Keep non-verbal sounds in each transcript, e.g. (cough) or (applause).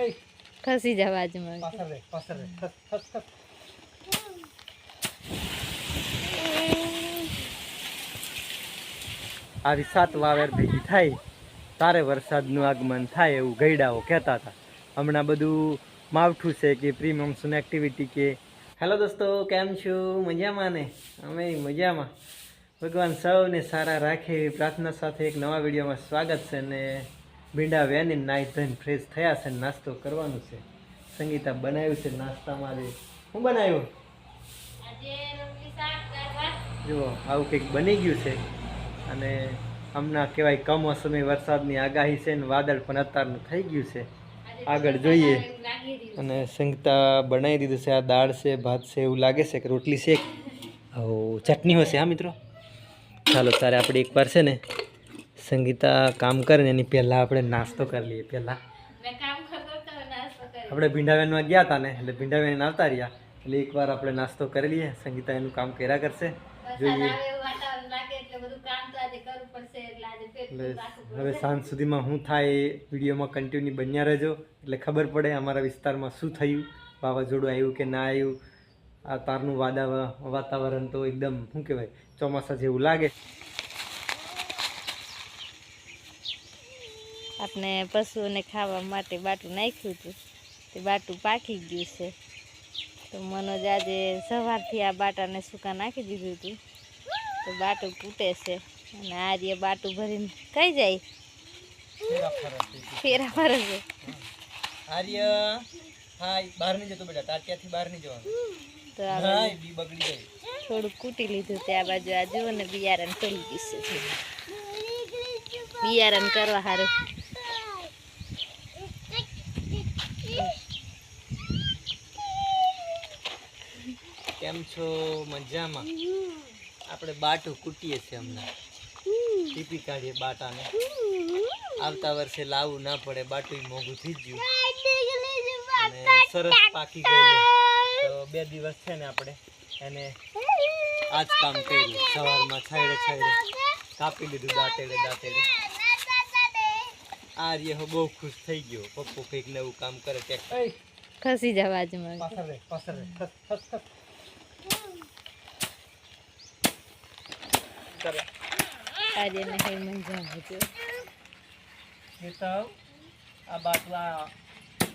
એય. ખસી જવા જ ખસ આવી સાત વાવેર ભેગી થાય. તારે વરસાદનું આગમન થાય એવું ગઈડાઓ કહેતા હતા. હમણાં બધું માવઠું છે કે પ્રી મોન્સૂન એક્ટિવિટી કે. હેલો દોસ્તો કેમ છો? મજામાં ને? અમે મજામાં. ભગવાન સૌને સારા રાખે એવી પ્રાર્થના સાથે એક નવા વિડીયોમાં સ્વાગત છે ને ભીંડા વેની નાહી ધોઈને ફ્રેશ થયા છે ને નાસ્તો કરવાનો છે. સંગીતા બનાવ્યું છે નાસ્તામાં આજે શું બનાવ્યું? જુઓ આવું કંઈક બની ગયું છે. અને હમણાં કહેવાય કમોસમી વરસાદની આગાહી છે ને વાદળ પણ અત્યારનું થઈ ગયું છે. આગળ જોઈએ. અને સંગીતા બનાવી દીધું છે આ દાળ છે ભાત છે એવું લાગે છે કે રોટલી છે. (laughs) ચટણી હશે હા મિત્રો? ચાલો તારે આપણે એકવાર છે ને સંગીતા કામ કરે ને એની પહેલાં આપણે નાસ્તો કરી લઈએ પહેલાં. આપણે ભીંડાબેનમાં ગયા હતા ને એટલે ભીંડાબેન આવતા રહ્યા. એટલે એકવાર આપણે નાસ્તો કરી લઈએ સંગીતા એનું કામ કર્યા કરશે. જોઈએ. એટલે હવે સાંજ સુધીમાં શું થાય એ વિડીયોમાં કન્ટિન્યુ બન્યા રહેજો. એટલે ખબર પડે અમારા વિસ્તારમાં શું થયું વાવાઝોડું આવ્યું કે ના આવ્યું. આ તારનું વાદા વાતાવરણ તો એકદમ શું કહેવાય ચોમાસા જેવું લાગે. આપણે પશુઓને ખાવા માટે બાટું નાખ્યું હતું તે બાટું પાકી ગયું છે. તો મનોજ આજે સવારથી આ બાટાને સૂકા નાખી દીધું હતું. તો બાટું તૂટે છે અને આર્ય બાટું ભરીને કઈ જાય. ફેરા ફરે છે. આર્ય હા બહાર નહીં જતો બેટા તાર ત્યાંથી બહાર નહીં જવાનું? તો આ બી બગડી જાય થોડુંક કૂટી લીધું ત્યાં બાજુ આ જુઓ ને બિયારણ કરી દીધું છે. બિયારણ કરવા સારું કેમ છો? મજામાં? આપણે બાટું કૂટીએ છીએ હમણાં. ટીપી કાઢીએ બાટાને. આવતા વર્ષે લાવવું ના પડે બાટું મોંઘું થઈ ગયું. અને સરસ પાકી ગયેલું. તો બે દિવસ છે ને આપણે એને આ જ કામ કર્યું. સવારમાં છાયડે છાયડે કાપી લીધું દાંતેડે દાંતેડે. આ રહ્યો બહુ ખુશ થઈ ગયો. પપ્પુ કંઈક નવું કામ કરે ખસી જા બાજુમાં પાછળ રે પાછળ રે ખસ ખસ ખસ. આર્યને કઈ મજા જો એ તો આ બાટલા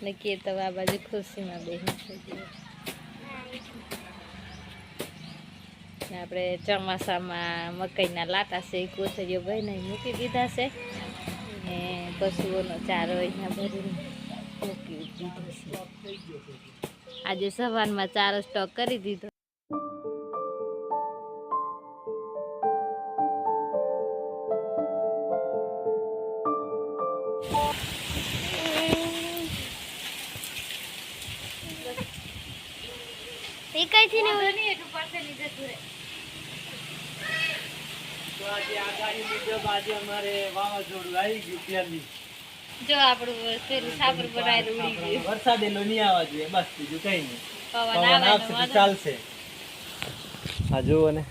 ને કે તો આ બાજુ ખુશીમાં બેસી. ને આપણે ચોમાસામાં મકાઈના લાટા છે કોથળીઓ ભાઈને મૂકી દીધા છે ને પશુઓનો ચારો અહીંયા ભરીને મૂકી દીધો છે આજે સવારમાં ચારો સ્ટોક કરી દીધો એ એટલું લીધે તું આવી ગયું જો આપણું પેલું સાબર બનાવેલું ઉડી ગયું. વરસાદ એનો નહીં આવવા જોઈએ બસ બીજું કઈ નહીં. પવન પવન આવશે તો ચાલશે. હા જુઓ ને.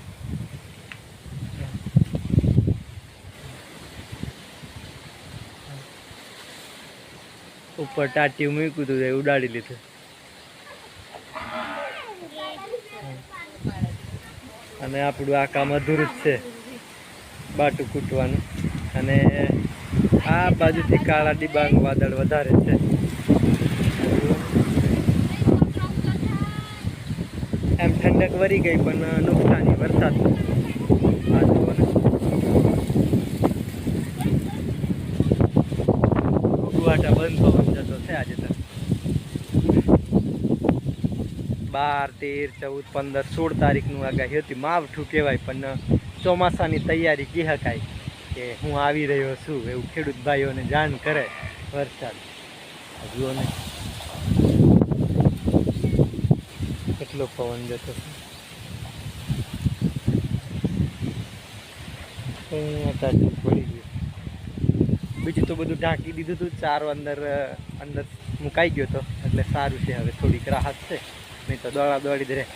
ઉપર ટાટિયું મૂક્યું હતું ઉડાડી લીધું. અને આપણું આ કામ અધૂરું જ છે. બાટું કૂટવાનું. અને આ બાજુથી કાળા ડિબાંગ વાદળ વધારે છે. એમ ઠંડક વરી ગઈ, પણ નુકસાની, વરસાદ. આ જુઓ ને. બંધ પવન જતો છે આજે તો બાર, તેર, ચૌદ, પંદર, સોળ તારીખનું આગાહી હતી. માવઠું કહેવાય, પણ ચોમાસાની તૈયારી કહી શકાય કે હું આવી રહ્યો છું એવું ખેડૂત ભાઈઓને જાણ કરે વરસાદ. આ જુઓ ને કેટલો પવન જતો છે. બીજું તો બધું ઢાંકી દીધું હતું. ચારો અંદર અંદર મુકાઈ ગયો તો. એટલે સારું છે, હવે થોડીક રાહત છે. નહીં તો દોડા દોડી દે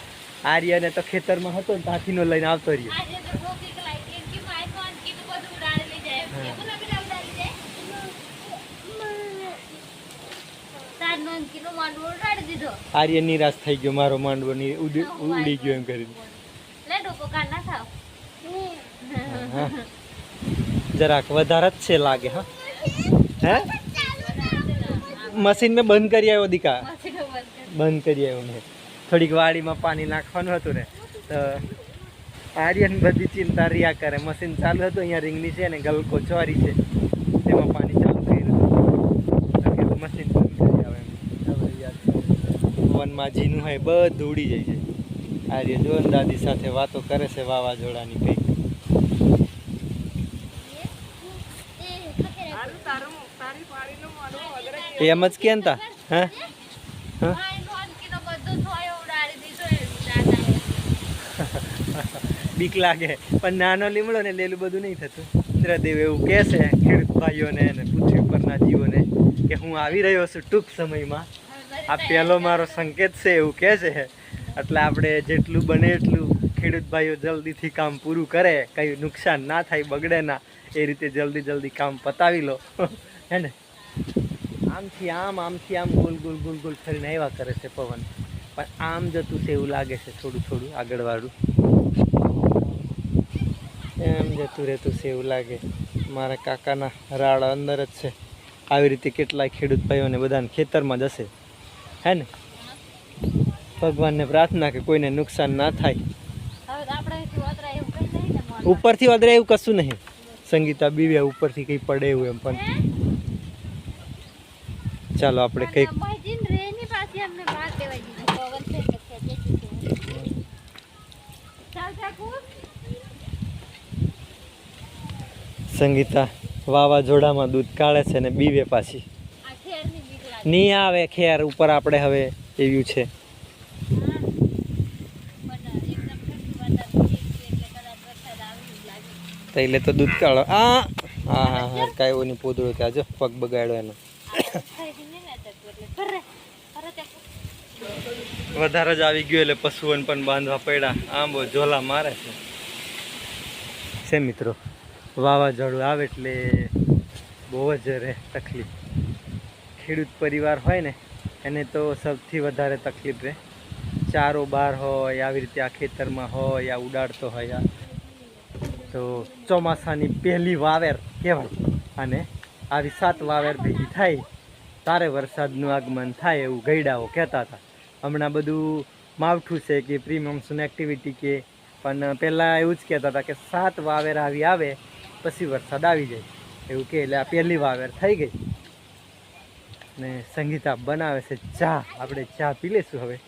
આર્યને તો ખેતરમાં હતો ને નો લઈને આવતો રહ્યો. આર્ય નિરાશ થઈ ગયો મારો માંડવો ની ઉડી ગયો એમ કરીને. જરાક વધારે જ છે લાગે હા. હે? મશીન મેં બંધ કરી આવ્યો દીકા. બંધ કરી આવ્યો મેં. થોડીક વાડીમાં પાણી નાખવાનું હતું ને તો આર્યન બધી ચિંતા રહ્યા કરે. મશીન ચાલુ હતું અહીંયા રીંગની છે ને ગલકો ચોરી છે. તેમાં પાણી ચાલુ થઈ રહ્યું મશીન બંધ કરી આવે વનમાં જીનું હોય બધું ઉડી જાય છે. આર્ય જોન દાદી સાથે વાતો કરે છે વાવાઝોડાની કંઈક. એમ જ કેમ તા? હા? હા? બીક લાગે. પણ નાનો લીમડો ને લેલું બધું નહીં થતું. ઇન્દ્રદેવ એવું કહે છે, ખેડૂત ભાઈઓને અને પૃથ્વી પરના જીવોને, કે હું આવી રહ્યો છું ટૂંક સમયમાં. આ પહેલો મારો સંકેત છે એવું કહે છે. એટલે આપણે જેટલું બને એટલું ખેડૂત ભાઈઓ જલ્દીથી કામ પૂરું કરે. કંઈ નુકસાન ના થાય, બગડે ના, એ રીતે જલ્દી જલ્દી કામ પતાવી લો. હે ને? આમથી આમ આમથી આમ ગોલ ગોલ ગોલ ગોલ ફરીને આવ્યા કરે છે પવન. પણ આમ જતું છે એવું લાગે છે થોડું થોડું આગળવાળું. એમ જતું રહેતું છે એવું લાગે. મારા કાકાના રાડ અંદર જ છે. આવી રીતે કેટલાય ખેડૂત ભાઈઓને બધાને ખેતરમાં જશે હે ને? ભગવાનને પ્રાર્થના કે કોઈને નુકસાન ના થાય. ઉપરથી વધરે એવું કશું નહીં. સંગીતા બીવ્યા ઉપરથી કંઈ પડે એવું એમ પણ. ચાલો આપણે કંઈક સંગીતા વાવાઝોડામાં દૂધ કાઢે છે ને બીવે પાછી. નહીં આવે ખેર ઉપર આપણે હવે એવું છે. એટલે તો દૂધ કાઢો. આ હા હા હા કાંઈ નહીં પોદળો ત્યાં જો પગ બગાડ્યો એનો. વધારે જ આવી ગયો એટલે પશુઓને પણ બાંધવા પડ્યા. આંબો ઝોલા મારે છે. છે મિત્રો? વાવાઝોડું આવે એટલે બહુ જ રહે તકલીફ. ખેડૂત પરિવાર હોય ને, એને તો સૌથી વધારે તકલીફ રહે ચારો બાર હોય, આવી રીતે આ ખેતરમાં હોય, આ ઉડાડતો હોય, આ. તો ચોમાસાની પહેલી વાવેર કહેવાય. અને આવી સાત વાવેર ભેગી થાય, તારે વરસાદનું આગમન થાય એવું ગઈડાઓ કહેતા હતા. હમણાં બધું માવઠું છે કે પ્રી મોન્સૂન એક્ટિવિટી કે, પણ પહેલાં એવું જ કહેતા હતા કે સાત વાવેર આવી આવે પછી વરસાદ આવી જાય. એવું કે એટલે આ પહેલી વાવેર થઈ ગઈ. ને સંગીતા બનાવે છે ચા. આપણે ચા પી લઈશું હવે.